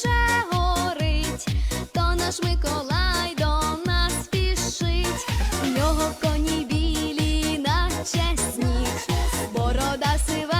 вже горить, то наш Миколай до нас спішить, в нього коні білі, наче сніг, борода сива.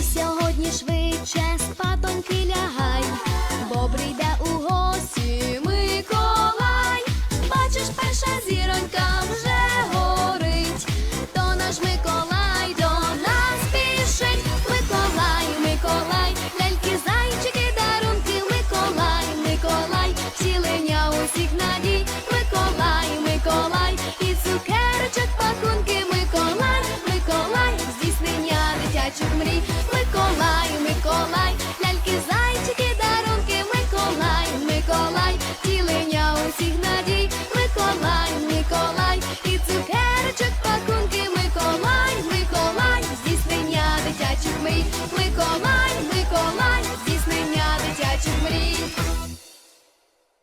笑。